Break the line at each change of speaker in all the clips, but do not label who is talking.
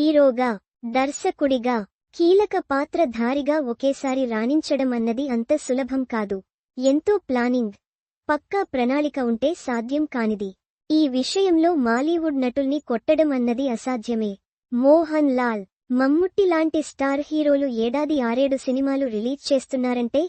హీరోగా దర్శకుడిగా కీలక పాత్రధారిగా ఒకేసారి రాణించడం అన్నది అంత సులభం కాదు. ఎంతో ప్లానింగ్ పక్కా ప్రణాళిక ఉంటే సాధ్యం కానిది. ఈ విషయంలో మాలీవుడ్ నటుల్ని కొట్టడం అన్నది అసాధ్యమే. మోహన్ లాల్ మమ్ముట్టి లాంటి స్టార్ హీరోలు ఏడాది ఆరేడు సినిమాలు రిలీజ్ చేస్తున్నారంటే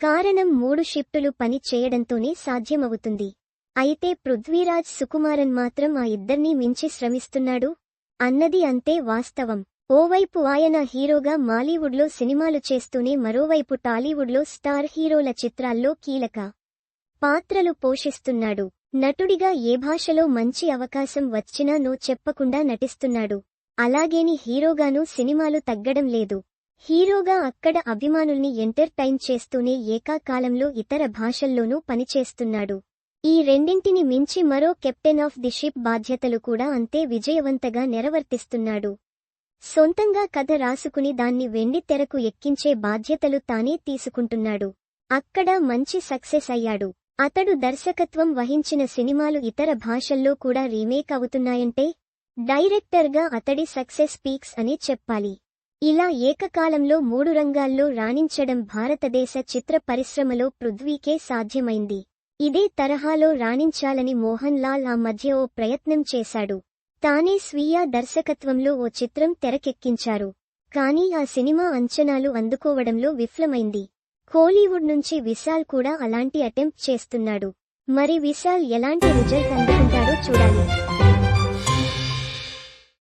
కారణం మూడు షిఫ్టులు పని చేయడంతోనే సాధ్యమవుతుంది. అయితే పృథ్వీరాజ్ సుకుమారన్ మాత్రం ఆ ఇద్దర్నీ మించి శ్రమిస్తున్నాడు. అన్నది అంతే వాస్తవం. ఓవైపు ఆయన హీరోగా మాలీవుడ్లో సినిమాలు చేస్తూనే మరోవైపు టాలీవుడ్లో స్టార్ హీరోల చిత్రాల్లో కీలక పాత్రలు పోషిస్తున్నాడు. నటుడిగా ఏ భాషలో మంచి అవకాశం వచ్చినా నో చెప్పకుండా నటిస్తున్నాడు. అలాగేని హీరోగానూ సినిమాలు తగ్గడం లేదు. హీరోగా అక్కడ అభిమానుల్ని ఎంటర్టైన్ చేస్తూనే ఏకాకాలంలో ఇతర భాషల్లోనూ పనిచేస్తున్నాడు. ఈ రెండింటిని మించి మరో కెప్టెన్ ఆఫ్ ది షిప్ బాధ్యతలు కూడా అంతే విజయవంతగా నెరవర్తిస్తున్నాడు. సొంతంగా కథ రాసుకుని దాన్ని వెండి తెరకు ఎక్కించే బాధ్యతలు తానే తీసుకుంటున్నాడు. అక్కడ మంచి సక్సెస్ అయ్యాడు. అతడు దర్శకత్వం వహించిన సినిమాలు ఇతర భాషల్లో కూడా రీమేక్ అవుతున్నాయంటే డైరెక్టర్గా అతడి సక్సెస్ పీక్స్ అని చెప్పాలి. ఇలా ఏకకాలంలో మూడు రంగాల్లో రాణించడం భారతదేశ చిత్ర పరిశ్రమలో పృథ్వీకే సాధ్యమైంది. ఇదే తరహాలో రాణించాలని మోహన్ లాల్ ఆ మధ్య ఓ ప్రయత్నం చేశాడు. తానే స్వీయ దర్శకత్వంలో ఓ చిత్రం తెరకెక్కించారు. కానీ ఆ సినిమా అంచనాలు అందుకోవడంలో విఫలమైంది. కోలీవుడ్ నుంచి విశాల్ కూడా అలాంటి అటెంప్ట్ చేస్తున్నాడు. మరి విశాల్ ఎలాంటి రిజల్ట్ అందుకుంటాడో చూడాలి.